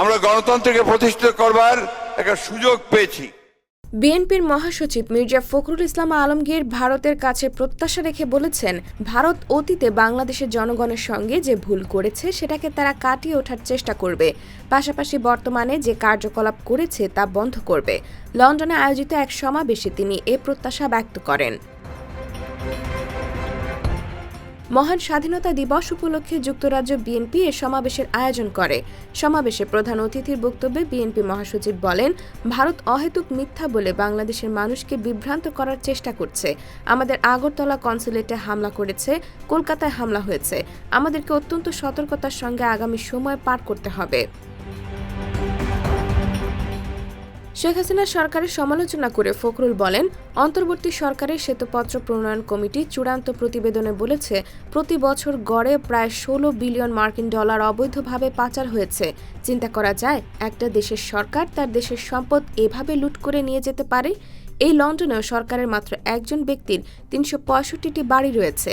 আমরা গণতন্ত্রকে প্রতিষ্ঠিত করবার একটা সুযোগ পেয়েছি। বিএনপির মহাসচিব মির্জা ফখরুল ইসলাম আলমগীর ভারতের কাছে প্রত্যাশা রেখে বলেছেন, ভারত অতীতে বাংলাদেশের জনগণের সঙ্গে যে ভুল করেছে সেটাকে তারা কাটিয়ে ওঠার চেষ্টা করবে। পাশাপাশি বর্তমানে যে কার্যকলাপ করেছে তা বন্ধ করবে। লন্ডনে আয়োজিত এক সমাবেশে তিনি এ প্রত্যাশা ব্যক্ত করেন। মহান স্বাধীনতা দিবস উপলক্ষে যুক্তরাজ্য বিএনপি এ সমাবেশের আয়োজন করে। সমাবেশে প্রধান অতিথির বক্তব্যে বিএনপি মহাসচিব বলেন, ভারত অহেতুক মিথ্যা বলে বাংলাদেশের মানুষকে বিভ্রান্ত করার চেষ্টা করছে। আমাদের আগরতলা কনসুলেটে হামলা করেছে, কলকাতায় হামলা হয়েছে। আমাদেরকে অত্যন্ত সতর্কতার সঙ্গে আগামী সময় পার করতে হবে। শেখ হাসিনা সরকারের সমালোচনা করে ফখরুল বলেন, অন্তর্বর্তী সরকারের শ্বেতপত্র প্রণয়ন কমিটি চূড়ান্ত প্রতিবেদনে বলেছে, প্রতি বছর গড়ে প্রায় ষোলো বিলিয়ন মার্কিন ডলার অবৈধভাবে পাচার হয়েছে। চিন্তা করা যায়, একটা দেশের সরকার তার দেশের সম্পদ এভাবে লুট করে নিয়ে যেতে পারে? এই লন্ডনেও সরকারের মাত্র একজন ব্যক্তির তিনশো বাড়ি রয়েছে।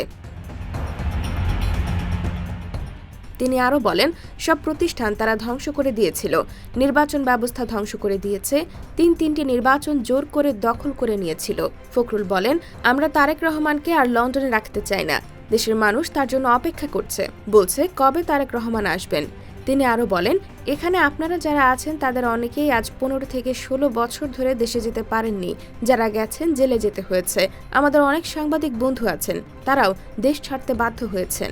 তিনি আরও বলেন, সব প্রতিষ্ঠান তারা ধ্বংস করে দিয়েছিল। নির্বাচন ব্যবস্থা ধ্বংস করে দিয়েছে। তিন তিনটি নির্বাচন জোর করে দখল করে নিয়েছিল। ফখরুল বলেন, আমরা তারেক রহমানকে আর লন্ডনে রাখতে চাই না। দেশের মানুষ তার জন্য অপেক্ষা করছে। বলছে, কবে তারেক রহমান আসবেন? তিনি আরও বলেন, এখানে আপনারা যারা আছেন তাদের অনেকেই আজ পনেরো থেকে ষোলো বছর ধরে দেশে যেতে পারেননি। যারা গেছেন জেলে যেতে হয়েছে। আমাদের অনেক সাংবাদিক বন্ধু আছেন। তারাও দেশ ছাড়তে বাধ্য হয়েছেন।